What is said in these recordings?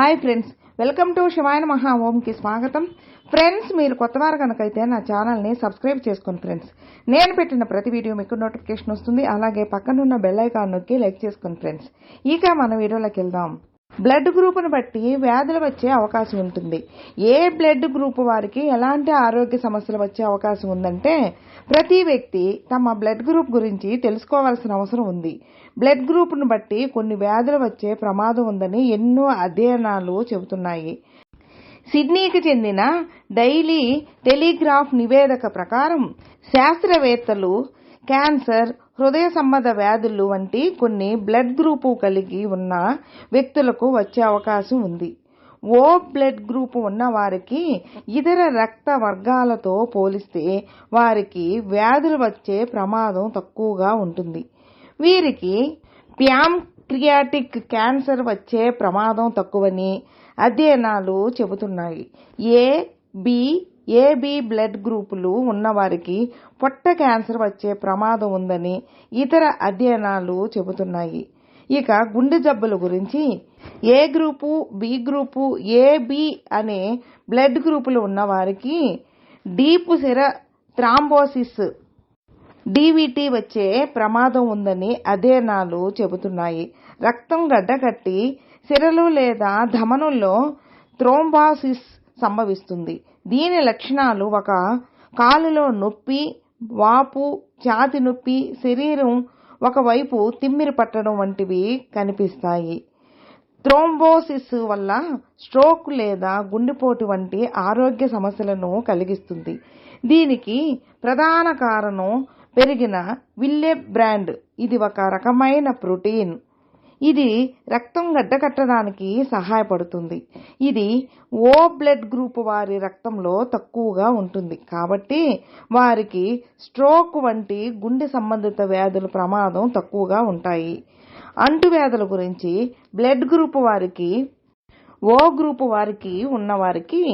Hi friends welcome to Shivayana మహా ఓంకి స్వాగతం ఫ్రెండ్స్ మీరు కొత్తవారు కనుకైతే నా ఛానల్ని సబ్స్క్రైబ్ చేసుకోండి ఫ్రెండ్స్ నేను పెట్టిన ప్రతి వీడియో మీకు నోటిఫికేషన్ వస్తుంది. అలాగే పక్కనున్న బెల్ ఐకాన్ నొక్కి లైక్ చేసుకోండి ఫ్రెండ్స్ ఇక మన వీడియోలోకి వెళ్దాం. బ్లడ్ గ్రూప్ను బట్టి వ్యాధులు వచ్చే అవకాశం ఉంటుంది. ఏ బ్లడ్ గ్రూప్ వారికి ఎలాంటి ఆరోగ్య సమస్యలు వచ్చే అవకాశం ఉందంటే ప్రతి వ్యక్తి తమ బ్లడ్ గ్రూప్ గురించి తెలుసుకోవాల్సిన అవసరం ఉంది. బ్లడ్ గ్రూప్ను బట్టి కొన్ని వ్యాధులు వచ్చే ప్రమాదం ఉందని ఎన్నో అధ్యయనాలు చెబుతున్నాయి. సిడ్నీకి చెందిన డైలీ టెలిగ్రాఫ్ నివేదిక ప్రకారం శాస్త్రవేత్తలు క్యాన్సర్ హృదయ సంబంధ వ్యాధులు వంటి కొన్ని బ్లడ్ గ్రూపు కలిగి ఉన్న వ్యక్తులకు వచ్చే అవకాశం ఉంది. ఓ బ్లడ్ గ్రూప్ ఉన్న వారికి ఇతర రక్త వర్గాలతో పోలిస్తే వారికి వ్యాధులు వచ్చే ప్రమాదం తక్కువగా ఉంటుంది. వీరికి ప్యాంక్రియాటిక్ క్యాన్సర్ వచ్చే ప్రమాదం తక్కువని అధ్యయనాలు చెబుతున్నాయి. ఏ బి ఏబి బ్లడ్ గ్రూపులు ఉన్నవారికి పొట్ట క్యాన్సర్ వచ్చే ప్రమాదం ఉందని ఇతర అధ్యయనాలు చెబుతున్నాయి. ఇక గుండె జబ్బుల గురించి A group B group AB అనే బ్లడ్ గ్రూపులు ఉన్నవారికి డీప్ సిర థ్రాంబోసిస్ డీవీటీ వచ్చే ప్రమాదం ఉందని అధ్యయనాలు చెబుతున్నాయి. రక్తం గడ్డకట్టి సిరలు లేదా ధమనుల్లో థ్రోంబాసిస్ సంభవిస్తుంది. దీని లక్షణాలు ఒక కాలులో నొప్పి వాపు ఛాతి నొప్పి శరీరం ఒకవైపు తిమ్మిరి పట్టడం వంటివి కనిపిస్తాయి. థ్రోంబోసిస్ వల్ల స్ట్రోక్ లేదా గుండెపోటు వంటి ఆరోగ్య సమస్యలను కలిగిస్తుంది. దీనికి ప్రధాన కారణం పెరిగిన విల్లే బ్రాండ్. ఇది ఒక రకమైన ప్రోటీన్. ఇది రక్తం గడ్డకట్టడానికి సహాయపడుతుంది. ఇది ఓ బ్లడ్ గ్రూప్ వారి రక్తంలో తక్కువగా ఉంటుంది. కాబట్టి వారికి స్ట్రోక్ వంటి గుండె సంబంధిత వ్యాధుల ప్రమాదం తక్కువగా ఉంటాయి. అంటువ్యాధుల గురించి బ్లడ్ గ్రూప్ వారికి ఓ గ్రూప్ వారికి ఉన్నవారికి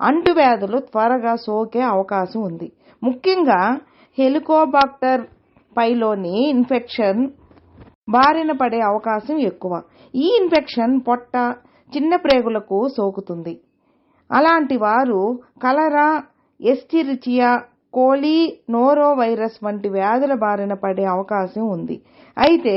అంటువ్యాధులు త్వరగా సోకే అవకాశం ఉంది. ముఖ్యంగా హెలికోబాక్టర్ పైలోని ఇన్ఫెక్షన్ బారిన పడే అవకాశం ఎక్కువ. ఈ ఇన్ఫెక్షన్ పొట్ట చిన్న ప్రేగులకు సోకుతుంది. అలాంటి వారు cholera Escherichia coli noro virus వంటి వ్యాధుల బారిన పడే అవకాశం ఉంది. అయితే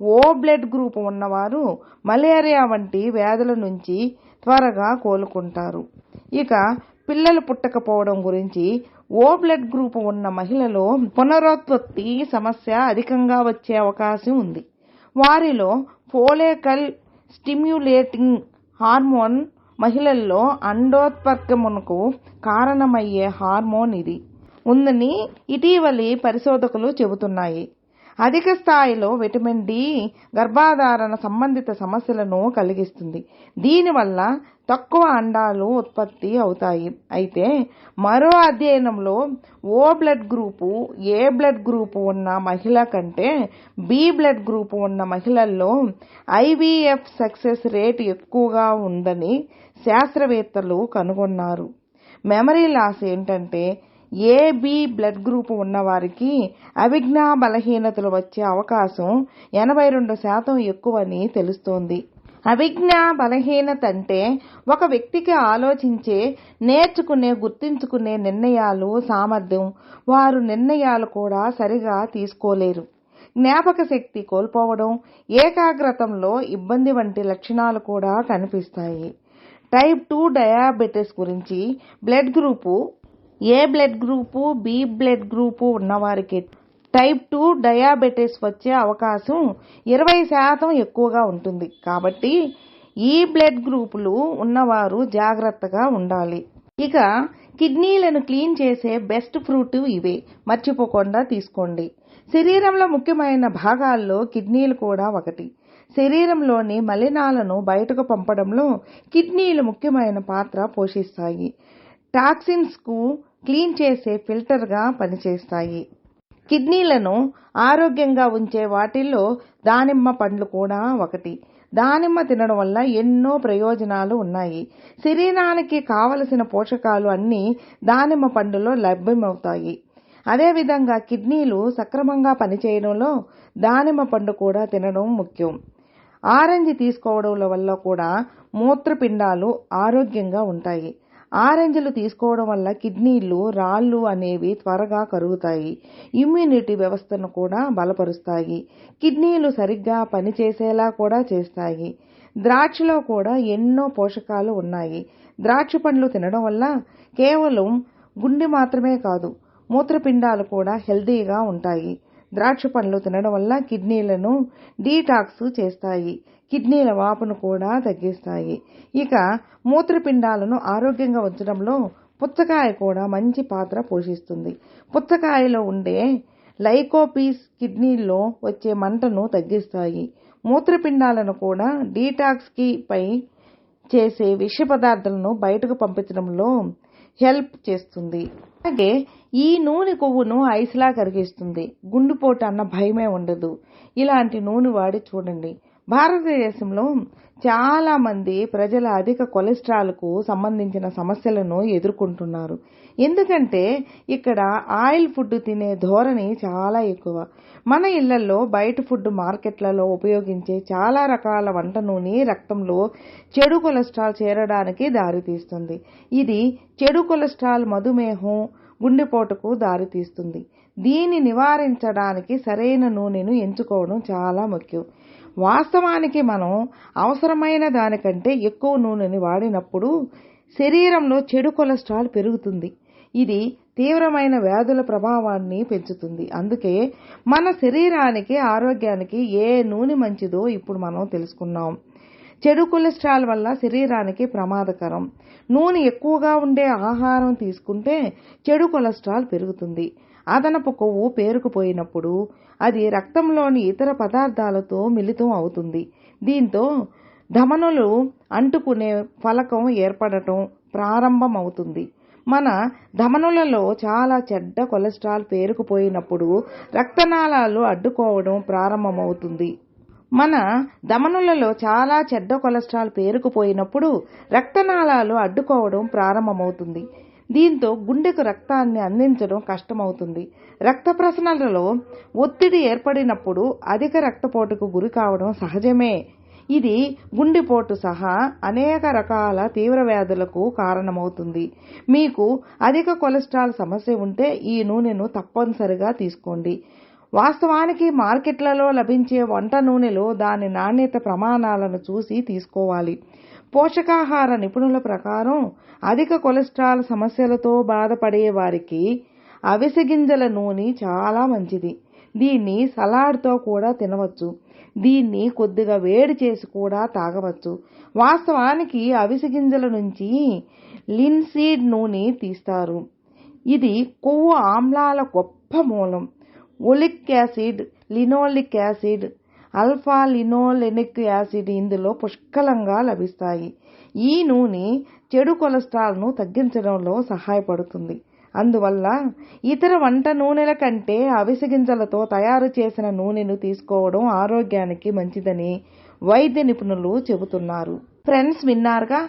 ఓ బ్లడ్ గ్రూప్ ఉన్నవారు మలేరియా వంటి వ్యాధుల నుంచి త్వరగా కోలుకుంటారు. ఇక పిల్లలు పుట్టకపోవడం గురించి ఓ బ్లడ్ గ్రూప్ ఉన్న మహిళలో పునరుత్పత్తి సమస్య అధికంగా వచ్చే అవకాశం ఉంది. వారిలో ఫోలేకల్ స్టిమ్యులేటింగ్ హార్మోన్ మహిళల్లో అండోత్పర్కమునకు కారణమయ్యే హార్మోన్ ఇది. ఉందని ఇటీవలి పరిశోధకులు చెబుతున్నాయి. అధిక స్థాయిలో విటమిన్ డి గర్భాధారణ సంబంధిత సమస్యలను కలిగిస్తుంది. దీనివల్ల తక్కువ అండాలు ఉత్పత్తి అవుతాయి. అయితే మరో అధ్యయనంలో O blood group A blood group ఉన్న మహిళ కంటే బి బ్లడ్ గ్రూపు ఉన్న మహిళల్లో ఐవీఎఫ్ సక్సెస్ రేట్ ఎక్కువగా ఉందని శాస్త్రవేత్తలు కనుగొన్నారు. మెమరీ లాస్ ఏంటంటే ఏబి బ్లడ్ గ్రూప్ ఉన్నవారికి అవిజ్ఞా బలహీనతలు వచ్చే అవకాశం ఎనభై రెండు శాతం ఎక్కువని తెలుస్తోంది. అవిజ్ఞా బలహీనత అంటే ఒక వ్యక్తికి ఆలోచించే నేర్చుకునే గుర్తించుకునే నిర్ణయాలు సామర్థ్యం. వారు నిర్ణయాలు కూడా సరిగా తీసుకోలేరు. జ్ఞాపక శక్తి కోల్పోవడం ఏకాగ్రతంలో ఇబ్బంది వంటి లక్షణాలు కూడా కనిపిస్తాయి. టైప్ టూ డయాబెటీస్ గురించి blood group A blood group B blood group ఉన్నవారికి టైప్ టూ డయాబెటీస్ వచ్చే అవకాశం ఇరవై శాతం ఎక్కువగా ఉంటుంది. కాబట్టి ఈ బ్లడ్ గ్రూపులు ఉన్నవారు జాగ్రత్తగా ఉండాలి. ఇక కిడ్నీలను క్లీన్ చేసే బెస్ట్ ఫ్రూట్ ఇవే. మర్చిపోకుండా తీసుకోండి. శరీరంలో ముఖ్యమైన భాగాల్లో కిడ్నీలు కూడా ఒకటి. శరీరంలోని మలినాలను బయటకు పంపడంలో కిడ్నీలు ముఖ్యమైన పాత్ర పోషిస్తాయి. టాక్సిన్స్కు క్లీన్ చేసే ఫిల్టర్గా పనిచేస్తాయి. కిడ్నీలను ఆరోగ్యంగా ఉంచే వాటిల్లో దానిమ్మ పండ్లు కూడా ఒకటి. దానిమ్మ తినడం వల్ల ఎన్నో ప్రయోజనాలు ఉన్నాయి. శరీరానికి కావలసిన పోషకాలు అన్నీ దానిమ్మ పండులో లభ్యమవుతాయి. అదేవిధంగా కిడ్నీలు సక్రమంగా పనిచేయడంలో దానిమ్మ పండు కూడా తినడం ముఖ్యం. ఆరెంజ్ తీసుకోవడం వల్ల కూడా మూత్రపిండాలు ఆరోగ్యంగా ఉంటాయి. ఆరెంజ్లు తీసుకోవడం వల్ల కిడ్నీలు రాళ్ళు అనేవి త్వరగా కరుగుతాయి. ఇమ్యూనిటీ వ్యవస్థను కూడా బలపరుస్తాయి. కిడ్నీలు సరిగ్గా పనిచేసేలా కూడా చేస్తాయి. ద్రాక్షలో కూడా ఎన్నో పోషకాలు ఉన్నాయి. ద్రాక్ష పండ్లు తినడం వల్ల కేవలం గుండె మాత్రమే కాదు మూత్రపిండాలు కూడా హెల్తీగా ఉంటాయి. ద్రాక్ష పండ్లు తినడం వల్ల కిడ్నీలను డీటాక్స్ చేస్తాయి. కిడ్నీల వాపును కూడా తగ్గిస్తాయి. ఇక మూత్రపిండాలను ఆరోగ్యంగా ఉంచడంలో పుచ్చకాయ కూడా మంచి పాత్ర పోషిస్తుంది. పుచ్చకాయలో ఉండే లైకోపీస్ కిడ్నీల్లో వచ్చే మంటను తగ్గిస్తాయి. మూత్రపిండాలను కూడా డీటాక్స్కి పై చేసే విష పదార్థాలను బయటకు పంపించడంలో హెల్ప్ చేస్తుంది. అలాగే ఈ నూనె కొవ్వును ఐస్లా కరిగిస్తుంది. గుండెపోటు అన్న భయమే ఉండదు. ఇలాంటి నూనె వాడి చూడండి. భారతదేశంలో చాలా మంది ప్రజల అధిక కొలెస్ట్రాల్కు సంబంధించిన సమస్యలను ఎదుర్కొంటున్నారు. ఎందుకంటే ఇక్కడ ఆయిల్ ఫుడ్ తినే ధోరణి చాలా ఎక్కువ. మన ఇళ్ళలో బయట ఫుడ్ మార్కెట్లలో ఉపయోగించే చాలా రకాల వంట నూనె రక్తంలో చెడు కొలెస్ట్రాల్ చేరడానికి దారితీస్తుంది. ఇది చెడు కొలెస్ట్రాల్ మధుమేహం గుండెపోటుకు దారితీస్తుంది. దీన్ని నివారించడానికి సరైన నూనెను ఎంచుకోవడం చాలా ముఖ్యం. వాస్తవానికి మనం అవసరమైన దానికంటే ఎక్కువ నూనెని వాడినప్పుడు శరీరంలో చెడు కొలెస్ట్రాల్ పెరుగుతుంది. ఇది తీవ్రమైన వ్యాధుల ప్రభావాన్ని పెంచుతుంది. అందుకే మన శరీరానికి ఆరోగ్యానికి ఏ నూనె మంచిదో ఇప్పుడు మనం తెలుసుకున్నాం. చెడు కొలెస్ట్రాల్ వల్ల శరీరానికి ప్రమాదకరం. నూనె ఎక్కువగా ఉండే ఆహారం తీసుకుంటే చెడు కొలెస్ట్రాల్ పెరుగుతుంది. అదనపు కొవ్వు పేరుకుపోయినప్పుడు అది రక్తంలోని ఇతర పదార్థాలతో మిళితం అవుతుంది. దీంతో ధమనులు అంటుకునే ఫలకం ఏర్పడటం ప్రారంభమవుతుంది. మన ధమనులలో చాలా చెడ్డ కొలెస్ట్రాల్ పేరుకుపోయినప్పుడు రక్తనాళాలు అడ్డుకోవడం ప్రారంభమవుతుంది. మన ధమనులలో చాలా చెడ్డ కొలెస్ట్రాల్ పేరుకుపోయినప్పుడు రక్తనాళాలు అడ్డుకోవడం ప్రారంభమవుతుంది. దీంతో గుండెకు రక్తాన్ని అందించడం కష్టమవుతుంది. రక్త ప్రసరణలో ఒత్తిడి ఏర్పడినప్పుడు అధిక రక్తపోటుకు గురి కావడం సహజమే. ఇది గుండెపోటు సహా అనేక రకాల తీవ్ర వ్యాధులకు కారణమవుతుంది. మీకు అధిక కొలెస్ట్రాల్ సమస్య ఉంటే ఈ నూనెను తప్పనిసరిగా తీసుకోండి. వాస్తవానికి మార్కెట్లలో లభించే వంట నూనెలో దాని నాణ్యత ప్రమాణాలను చూసి తీసుకోవాలి. పోషకాహార నిపుణుల ప్రకారం అధిక కొలెస్ట్రాల్ సమస్యలతో బాధపడే వారికి అవిసె గింజల నూనె చాలా మంచిది. దీన్ని సలాడ్తో కూడా తినవచ్చు. దీన్ని కొద్దిగా వేడి చేసి కూడా తాగవచ్చు. వాస్తవానికి అవిసె గింజల నుంచి లిన్సీడ్ నూనె తీస్తారు. ఇది కొవ్వు ఆమ్లాల గొప్ప మూలం. Oleic acid linoleic acid alpha linolenic acid ఇందులో పుష్కలంగా లభిస్తాయి. ఈ నూనె చెడు కొలెస్ట్రాల్ను తగ్గించడంలో సహాయపడుతుంది. అందువల్ల ఇతర వంట నూనెల కంటే అవిసె గింజలతో తయారు చేసిన నూనెను తీసుకోవడం ఆరోగ్యానికి మంచిదని వైద్య నిపుణులు చెబుతున్నారు. ఫ్రెండ్స్ విన్నారుగా?